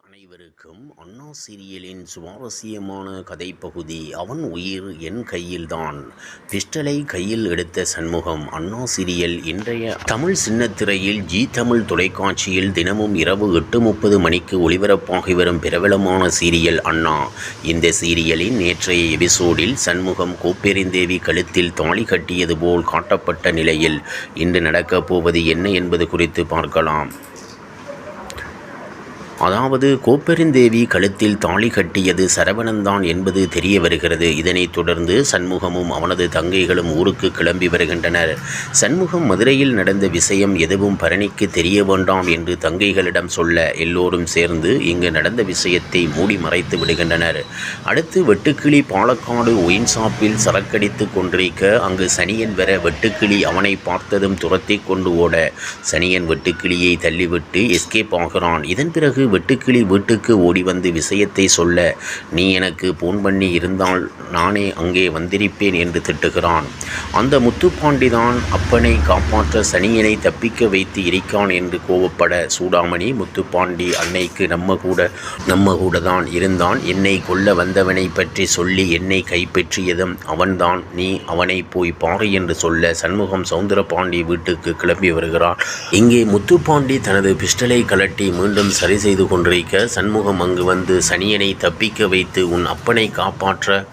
அனைவருக்கும் அண்ணா சீரியலின் சுவாரஸ்யமான கதைப்பகுதி அவன் உயிர் என் கையில்தான். பிஸ்டலை கையில் எடுத்த சண்முகம் அண்ணா சீரியல் இன்றைய தமிழ் சின்னத்திரையில் ஜி தமிழ் தொலைக்காட்சியில் தினமும் இரவு எட்டு முப்பது மணிக்கு ஒளிபரப்பாகி வரும் பிரபலமான சீரியல் அண்ணா. இந்த சீரியலின் நேற்றைய எபிசோடில் சண்முகம் கோப்பெருந்தேவி கழுத்தில் தாலி கட்டியது போல் காட்டப்பட்ட நிலையில் இன்று நடக்கப் போவது என்ன என்பது குறித்து பார்க்கலாம். அதாவது கோப்பெருந்தேவி கழுத்தில் தாலி கட்டியது சரவணன்தான் என்பது தெரிய வருகிறது. இதனைத் தொடர்ந்து சண்முகமும் அவனது தங்கைகளும் ஊருக்கு கிளம்பி வருகின்றனர். சண்முகம் மதுரையில் நடந்த விஷயம் எதுவும் பரணிக்கு தெரிய வேண்டாம் என்று தங்கைகளிடம் சொல்ல எல்லோரும் சேர்ந்து இங்கு நடந்த விஷயத்தை மூடி மறைத்து விடுகின்றனர். அடுத்து வெட்டுக்கிளி பாலக்காடு ஒயின் ஷாப்பில் சரக்கடித்து கொண்டிருக்க அங்கு சனியன் வர வெட்டுக்கிளி அவனை பார்த்ததும் துரத்தி கொண்டு ஓட சனியன் வெட்டுக்கிளியை தள்ளிவிட்டு எஸ்கேப் ஆகிறான். இதன் பிறகு வெட்டுக்கிளி வீட்டுக்கு ஓடி வந்து விஷயத்தை சொல்ல நீ எனக்கு போன் பண்ணி இருந்தால் நானே அங்கே வந்திருப்பேன் என்று திட்டுகிறான். அந்த முத்துப்பாண்டி தான் அப்பனை காப்பாற்ற சனியனை தப்பிக்க வைத்து இருக்கான் என்று கோவப்பட சூடாமணி முத்துப்பாண்டி அன்னைக்கு நம்ம கூட நம்ம கூட தான் இருந்தான். என்னை கொல்ல வந்தவனை பற்றி சொல்லி என்னை கைப்பற்றியதும் அவன்தான். நீ அவனை போய் பாரு என்று சொல்ல சண்முகம் சவுந்தரபாண்டி வீட்டுக்கு கிளம்பி வருகிறான் இங்கே முத்துப்பாண்டி தனது பிஸ்டலை கலட்டி மீண்டும் சரி செய்து கொண்டிருக்க சண்முகம் அங்கு வந்து சனியனை தப்பிக்க வைத்து உன் அப்பனை காப்பாற்ற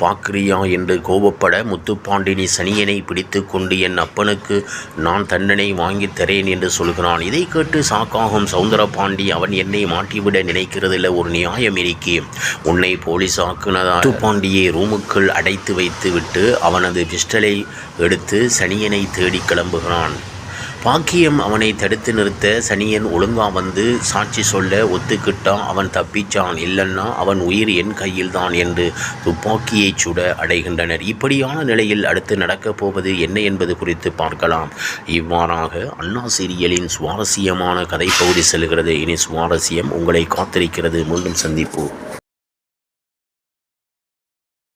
பாக்கிரியா என்று கோபப்பட முத்துப்பாண்டினி சனியனை பிடித்து கொண்டு என் அப்பனுக்கு நான் தண்டனை வாங்கித் தரேன் என்று சொல்கிறான். இதை கேட்டு சாக்காகும் சவுந்தரபாண்டி அவன் என்னை மாட்டிவிட நினைக்கிறதில்ல ஒரு நியாயம் இருக்கே. உன்னை போலீசாக்குனதா முத்துப்பாண்டியை ரூமுக்குள் அடைத்து வைத்து விட்டு அவனது பிஸ்டலை எடுத்து சனியனை தேடி கிளம்புகிறான். பாக்கியம் அவனை தடுத்து நிறுத்த சனியன் ஒழுங்கா வந்து சாட்சி சொல்ல ஒத்துக்கிட்டான். அவன் தப்பிச்சான். இல்லைன்னா அவன் உயிர் என் கையில்தான் என்று துப்பாக்கியை சுட அடைகின்றனர். இப்படியான நிலையில் அடுத்து நடக்கப் போவது என்ன என்பது குறித்து பார்க்கலாம். இவ்வாறாக அண்ணா சீரியலின் சுவாரஸ்யமான கதைப்பகுதி செல்கிறது. இனி சுவாரஸ்யம் உங்களை காத்திருக்கிறது. மீண்டும் சந்திப்போம்.